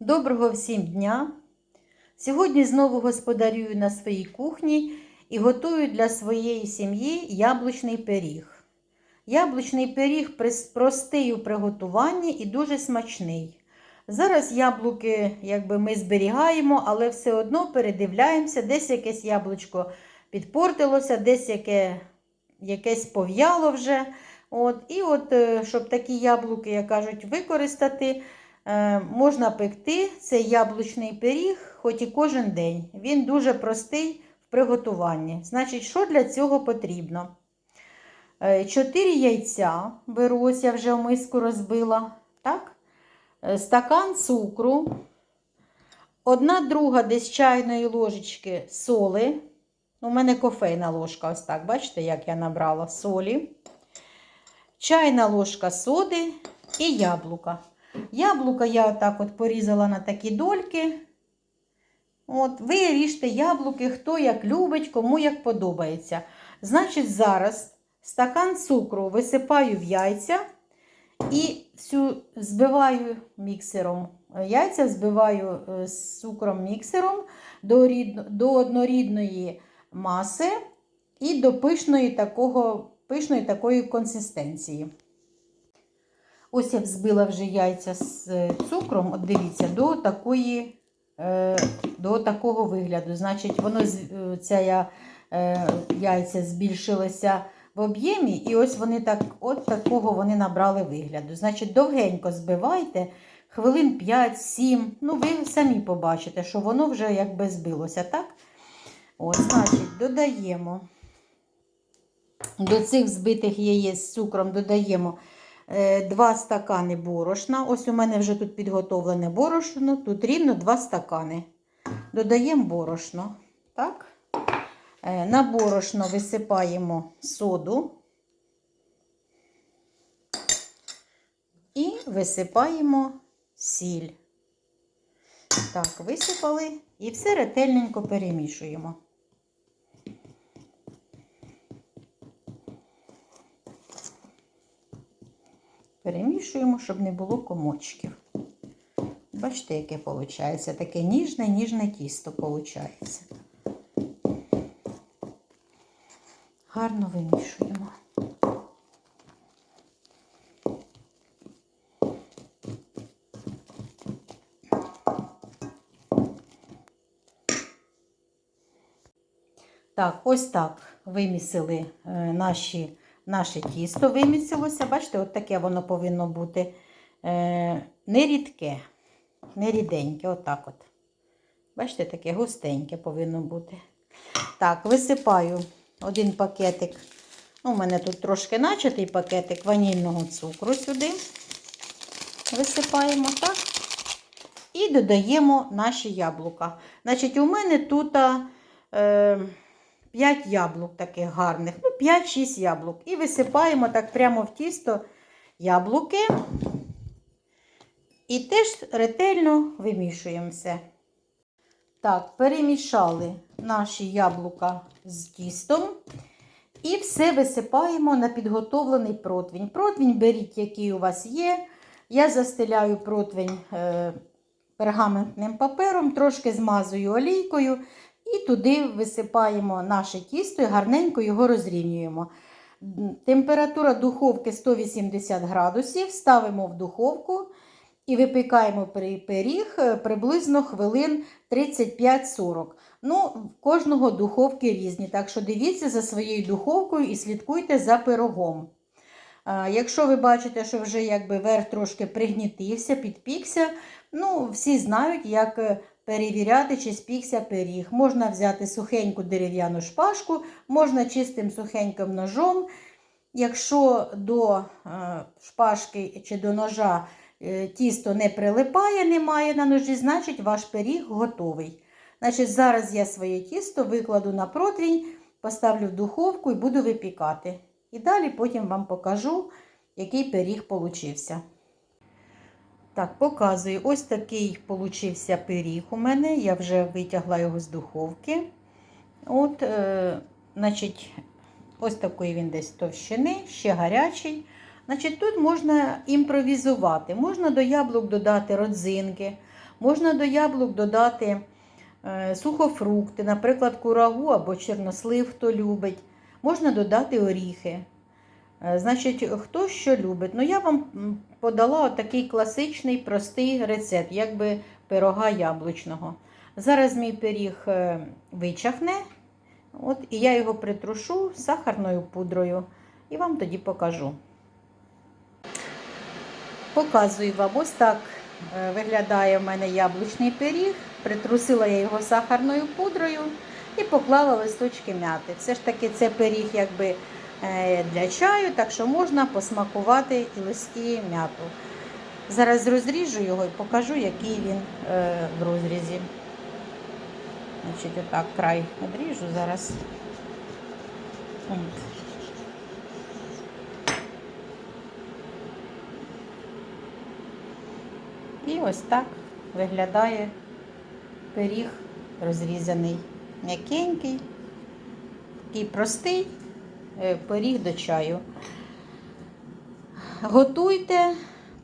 Доброго всім дня! Сьогодні знову господарюю на своїй кухні і готую для своєї сім'ї яблучний пиріг. Яблучний пиріг простий у приготуванні і дуже смачний. Зараз яблуки якби ми зберігаємо, але все одно передивляємося, десь якесь яблучко підпортилося, десь яке, якесь пов'яло вже. От, і от, е, щоб такі яблуки, як кажуть, використати, можна пекти цей яблучний пиріг, хоч і кожен день. Він дуже простий в приготуванні. Значить, що для цього потрібно? Е, Чотири яйця беру, я вже в миску розбила. Так? Е, Стакан цукру, одна друга десь чайної ложечки соли. У мене кофейна ложка, ось так, бачите, як я набрала солі. Чайна ложка соди і яблука. Яблука я так от порізала на такі дольки. От, ви ріжте яблуки, хто як любить, кому як подобається. Значить, зараз стакан цукру висипаю в яйця і всю збиваю міксером. Яйця збиваю е, з цукром міксером до, рідно, до однорідної маси і до пишної, такого, пишної такої консистенції. Ось я взбила вже яйця з е, цукром, от дивіться, до такої, е, до такого вигляду. Значить, воно е, ця я, яйця збільшилося в об'ємі, і ось вони так, от такого вони набрали вигляду. Значить, довгенько збивайте, хвилин 5-7. Ну, ви самі побачите, що воно вже якби збилося, так? От, значить, додаємо до цих збитих яєць з цукром додаємо 2 стакани борошна. Ось у мене вже тут підготовлене борошно, тут рівно 2 стакани. Додаємо борошно. Так? Е, На борошно висипаємо соду і висипаємо сіль. Так, висипали і все ретельненько перемішуємо. Перемішуємо, щоб не було комочків. Бачите, яке виходить? Таке ніжне, ніжне тісто виходить. Гарно вимішуємо. Так, ось так вимісили е, наші, наше тісто, вимісилося. Бачите, от таке воно повинно бути е, не рідке, отак от. Бачите, таке густеньке повинно бути. Так, висипаю один пакетик. Ну, у мене тут трошки начатий пакетик ванільного цукру сюди. Висипаємо так. І додаємо наші яблука. Значить, у мене тут е, 5 яблук таких гарних. Ну, 5-6 яблук. І висипаємо так прямо в тісто яблуки. І теж ретельно вимішуємо все. Так, перемішали наші яблука з тістом. І все висипаємо на підготовлений противень. Противень беріть, який у вас є. Я застеляю противень е, пергаментним папером, трошки змазую олійкою. І туди висипаємо наше тісто і гарненько його розрівнюємо. Температура духовки 180 градусів. Ставимо в духовку і випікаємо пиріг е, приблизно хвилин 35-40. Ну, кожного духовки різні, так що дивіться за своєю духовкою і слідкуйте за пирогом. Якщо ви бачите, що вже якби верх трошки пригнітився, підпікся, ну, всі знають, як е, перевіряти, чи спікся пиріг. Можна взяти сухеньку дерев'яну шпажку, можна чистим сухеньким ножом. Якщо до е, шпажки чи до ножа е, тісто не прилипає, немає на ножі, значить ваш пиріг готовий. Значить, зараз я своє тісто викладу на противень, поставлю в духовку і буду випікати. І далі потім вам покажу, який пиріг получився. Так, показую. Ось такий получився пиріг у мене. Я вже витягла його з духовки. От, е, значить, ось такий він десь товщини, ще гарячий. Значить, тут можна імпровізувати. Можна до яблук додати родзинки, Можна до яблук додати е, сухофрукти, наприклад, курагу або чорнослив, хто любить. Можна додати оріхи. Е, Значить, хто що любить. Ну, я вам подала такий класичний простий рецепт, якби пирога яблучного. Зараз мій пиріг е, вичахне, от, і я його притрушу сахарною пудрою і вам тоді покажу. Показую вам, ось так е, виглядає в мене яблучний пиріг. Притрусила я його сахарною пудрою і поклала листочки м'яти. Все ж таки це пиріг якби для чаю, так що можна посмакувати і листки м'яту. Зараз розріжу його і покажу, який він е, в розрізі. Значить, отак край відріжу зараз. І ось так виглядає пиріг розрізаний. М'якенький, такий простий е, пиріг до чаю. Готуйте,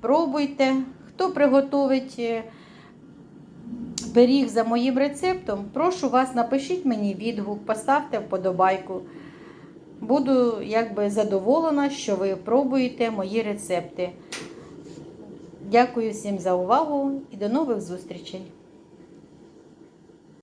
пробуйте. Хто приготовить е, пиріг за моїм рецептом, прошу вас, напишіть мені відгук, поставте вподобайку. Буду якби задоволена, що ви пробуєте мої рецепти. Дякую всім за увагу і до нових зустрічей!